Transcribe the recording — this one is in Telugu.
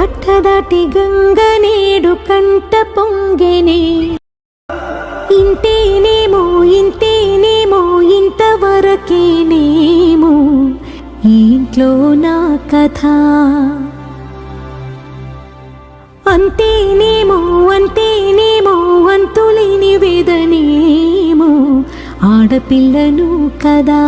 కట్టదాటి గంగ నేడు కంట పొంగెనే. ఇంతేనేమో ఇంతేనేమో ఇంతవరకేనేమో ఇంట్లో నా కథ. అంతేనేమో అంతేనేమో అంతులేని వేదనేమో ఆడపిల్లను కదా.